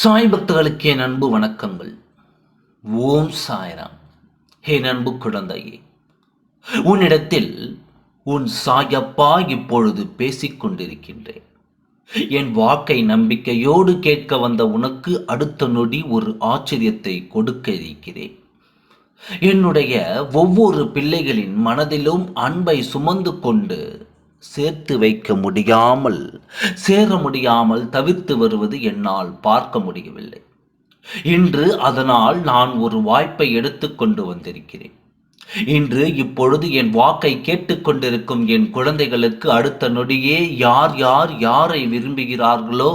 சாய் பக்தர்களுக்கு என் அன்பு வணக்கங்கள். ஓம் சாய்ராம். ஹே அன்பு குழந்தையே உன்னிடத்தில் உன் சாயப்பா இப்பொழுது பேசிக் கொண்டிருக்கின்றேன். என் வாக்கை நம்பிக்கையோடு கேட்க வந்த உனக்கு அடுத்த நொடி ஒரு ஆச்சரியத்தை கொடுக்க இருக்கிறேன். என்னுடைய ஒவ்வொரு பிள்ளைகளின் மனதிலும் அன்பை சுமந்து கொண்டு சேர்த்து வைக்க முடியாமல் சேர முடியாமல் தவிர்த்து வருவது என்னால் பார்க்க முடியவில்லை. இன்று அதனால் நான் ஒரு வாய்ப்பை எடுத்துக்கொண்டு வந்திருக்கிறேன். இன்று இப்பொழுது என் வாக்கை கேட்டுக்கொண்டிருக்கும் என் குழந்தைகளுக்கு அடுத்த நொடியே யார் யார் யாரை விரும்புகிறார்களோ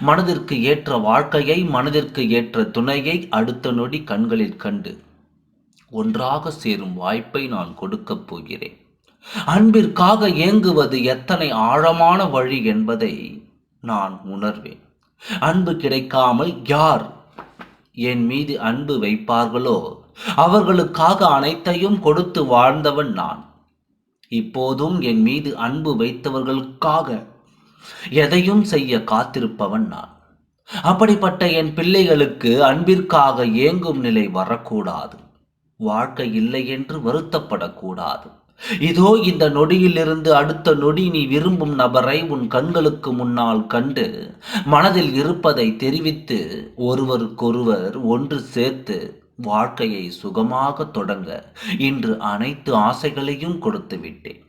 மனதிற்கு ஏற்ற வாழ்க்கையை மனதிற்கு ஏற்ற துணையை அடுத்த நொடி கண்களில் கண்டு ஒன்றாக சேரும் வாய்ப்பை நான் கொடுக்கப் போகிறேன். அன்பிற்காக ஏங்குவது எத்தனை ஆழமான வழி என்பதை நான் உணர்வேன். அன்பு கிடைக்காமல் யார் என் மீது அன்பு வைப்பார்களோ? அவர்களுக்காக அனைத்தையும் கொடுத்து வாழ்ந்தவன் நான். இப்போதும் என் மீது அன்பு வைத்தவர்களுக்காக எதையும் செய்ய காத்திருப்பவன் நான். அப்படிப்பட்ட என் பிள்ளைகளுக்கு அன்பிற்காக ஏங்கும் நிலை வரக்கூடாது. வாழ்க்கை இல்லை என்று வருத்தப்படக்கூடாது. இதோ இந்த நொடியிலிருந்து அடுத்த நொடி நீ விரும்பும் நபரை உன் கண்களுக்கு முன்னால் கண்டு மனதில் இருப்பதை தெரிவித்து ஒருவருக்கொருவர் ஒன்று சேர்த்து வாழ்க்கையை சுகமாக தொடங்க இன்று அனைத்து ஆசைகளையும் கொடுத்து விட்டேன்.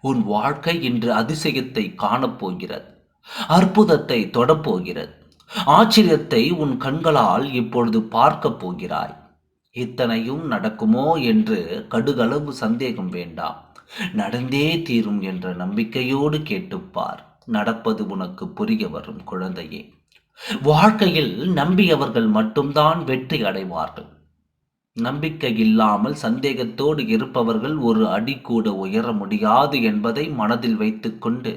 உன் வாழ்க்கை இன்று அதிசயத்தை காணப்போகிறது அற்புதத்தை தொடப்போகிறது. ஆச்சரியத்தை உன் கண்களால் இப்பொழுது பார்க்கப் போகிறாய். இத்தனையும் நடக்குமோ என்று கடுகளவு சந்தேகம் வேண்டாம். நடந்தே தீரும் என்ற நம்பிக்கையோடு கேட்டுப்பார். நடப்பது உனக்கு புரிய வரும் குழந்தையே. வாழ்க்கையில் நம்பியவர்கள் மட்டும்தான் வெற்றி அடைவார்கள். நம்பிக்கை இல்லாமல் சந்தேகத்தோடு இருப்பவர்கள் ஒரு அடி கூட உயர முடியாது என்பதை மனதில் வைத்துக்கொண்டு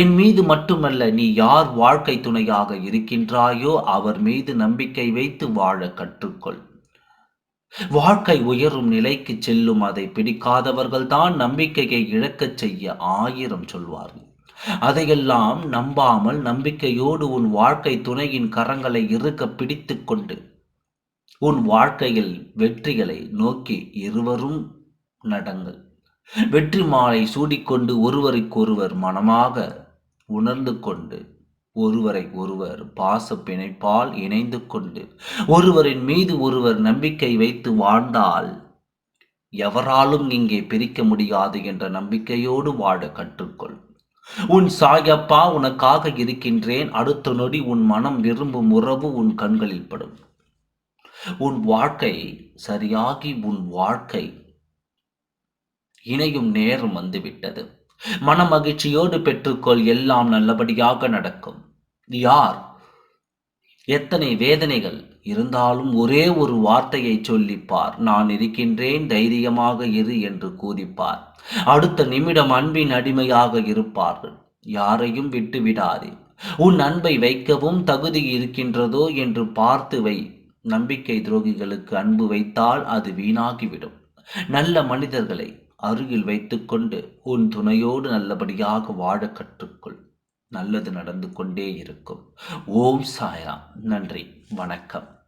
என் மீது மட்டுமல்ல நீ யார் வாழ்க்கை துணையாக இருக்கின்றாயோ அவர் மீது நம்பிக்கை வைத்து வாழ கற்றுக்கொள். வாழ்க்கை உயரும் நிலைக்கு செல்லும் அதை பிடிக்காதவர்கள் தான் நம்பிக்கையை இழக்கச் செய்ய ஆயிரம் சொல்வார்கள். அதையெல்லாம் நம்பாமல் நம்பிக்கையோடு உன் வாழ்க்கை துணையின் கரங்களை இருக்க பிடித்து கொண்டு உன் வாழ்க்கையில் வெற்றிகளை நோக்கி இருவரும் நடங்கள். வெற்றி மாலை சூடிக்கொண்டு ஒருவருக்கொருவர் மனமாக உணர்ந்து கொண்டு ஒருவரை ஒருவர் பாச பிணைப்பால் இணைந்து கொண்டு ஒருவரின் மீது ஒருவர் நம்பிக்கை வைத்து வாழ்ந்தால் எவராலும் இங்கே பிரிக்க முடியாது என்ற நம்பிக்கையோடு வாழ கற்றுக்கொள். உன் சாயப்பா உனக்காக இருக்கின்றேன். அடுத்த நொடி உன் மனம் விரும்பும் உறவு உன் கண்களில் படும். உன் வாழ்க்கை சரியாகி உன் வாழ்க்கை இணையும் நேரம் வந்துவிட்டது. மன மகிழ்ச்சியோடு பெற்றுக்கொள். எல்லாம் நல்லபடியாக நடக்கும். யார்? எத்தனை வேதனைகள் இருந்தாலும் ஒரே ஒரு வார்த்தையை சொல்லிப்பார். நான் இருக்கின்றேன் தைரியமாக இரு என்று கூறிப்பார். அடுத்த நிமிடம் அன்பின் அடிமையாக இருப்பார்கள். யாரையும் விட்டுவிடாதே. உன் அன்பை வைக்கவும் தகுதி இருக்கின்றதோ என்று பார்த்து வை. நம்பிக்கை துரோகிகளுக்கு அன்பு வைத்தால் அது வீணாகிவிடும். நல்ல மனிதர்களை அருகில் வைத்துக்கொண்டு உன் துணையோடு நல்லபடியாக வாழ கற்றுக்கொள். நல்லது நடந்து கொண்டே இருக்கும். ஓம் சாயா நன்றி. வணக்கம்.